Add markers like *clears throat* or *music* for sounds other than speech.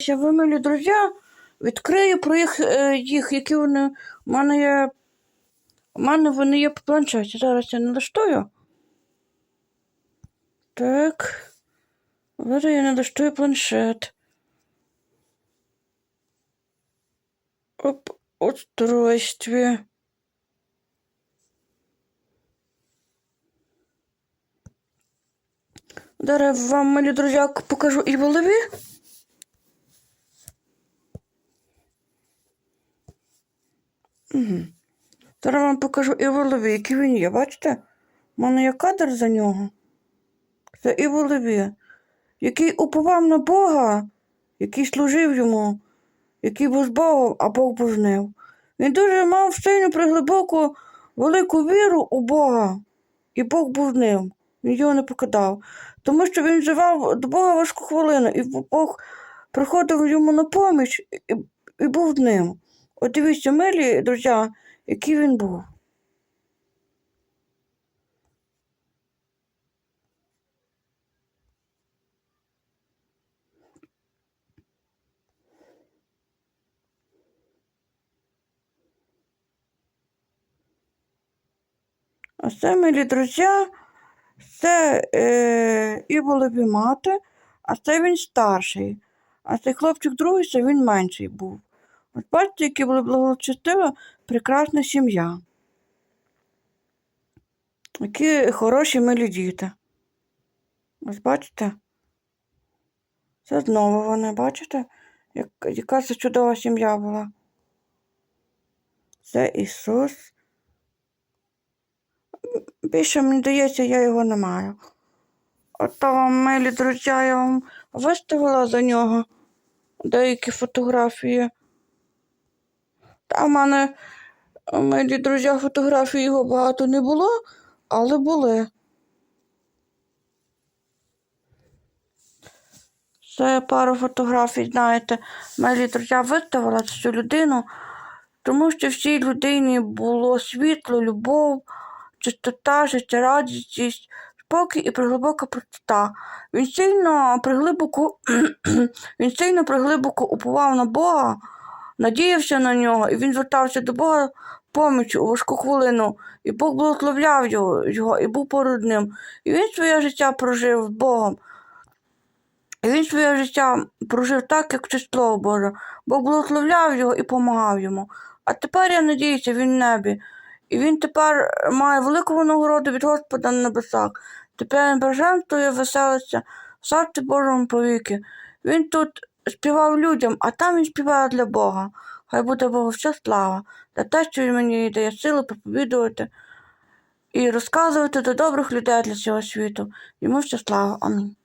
Я милі друзі, відкрию про їх, е, їх, які вони у мене є. У мене вони є по планшеті. Зараз я налаштую. Так. Зараз я налаштую планшет. Оп, устройстве. Зараз вам, милі друзі, покажу і в голові. Угу. Зараз вам покажу і який він є. Бачите? У мене є кадр за нього. Це і. Який уповав на Бога, який служив йому, який був з Богом, а Бог ним. Він дуже мав сильну приглибоку велику віру у Бога, і Бог був ним. Він його не покидав. Тому що він живав до Бога важку хвилину, і Бог приходив йому на поміч і, і був ним. От дивіться, милі, друзі, який він був. А це, милі друзі, це е, і Волові мати, а це він старший. А цей хлопчик другий, це він менший був. От бачите, які були благочестива, прекрасна сім'я. Які хороші милі діти. Ось бачите? Це знову вони, бачите, як, яка це чудова сім'я була. Це Ісус. Більше мені здається, я його не маю. Ото вам, милі друзі, я вам виставила за нього деякі фотографії. Та в мене, милі друзі, фотографій його багато не було, але були. Це пару фотографій, знаєте, милі друзі, виставила цю людину, тому що в цій людині було світло, любов, чистота, життєрадісність, спокій і приглибока простота. Він сильно приглибоко, *clears throat* він сильно приглибоко уповав на Бога, надіявся на нього, і він звертався до Бога поміч у важку хвилину, і Бог благословляв його, його і був поруч ним. І він своє життя прожив з Богом. І він своє життя прожив так, як вчить Слово Боже. Бог благословляв його і допомагав йому. А тепер я надіюся, він в небі. І він тепер має велику нагороду від Господа на небесах. Тепер він блаженствує, веселиться в Божому повіки. Він тут співав людям, а там він співає для Бога. Хай буде Богу вся слава, за те, що він мені дає сили проповідувати і розказувати до добрих людей для цього світу. Йому вся слава. Амінь.